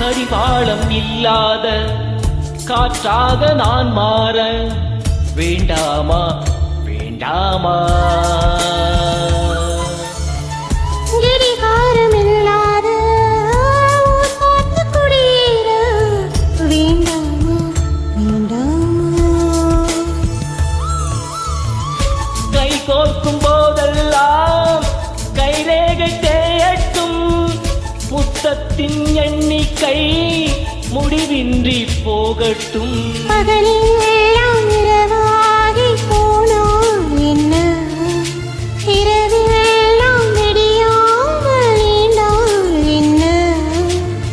பாலம் இல்லாத காற்றாக நான் மாற வேண்டாமா? வேண்டாமா? கடிகாரமில்லாத முத்தத்தின் எண்ணிக்கை முடிவின்றி போகட்டும். பகலில் எல்லாம் இரவாகி போனால் என்ன? இரவில் எல்லாம் வெடியாமல் என்ன?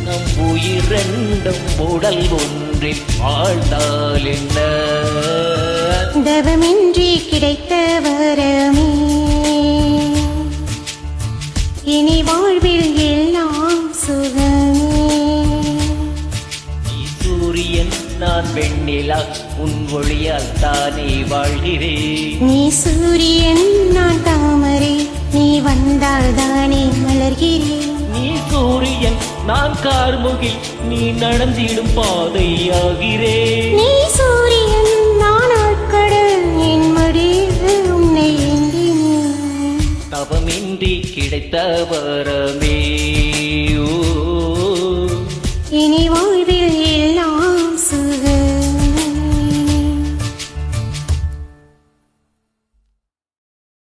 நம் உடல் ஒன்றில் வாழ்ந்தால் என்ன? தவமின்றி கிடைத்த வரமே. இனி வாழ்வில் வெண்ணிலா உன் ஒளியால் தானே வாழ்கிறேன் நீ சூரியன் நான் தாமரை நீ வந்தால் தானே மலர்கிறேன் நீ சூரியன் நான் கார்முகி நீ நடந்திடும் பாதையாகிறேன் நீ சூரியன் நான் ஆட்கடல் என் மடியில் உன்னை தவமின்றி கிடைத்த வரமே.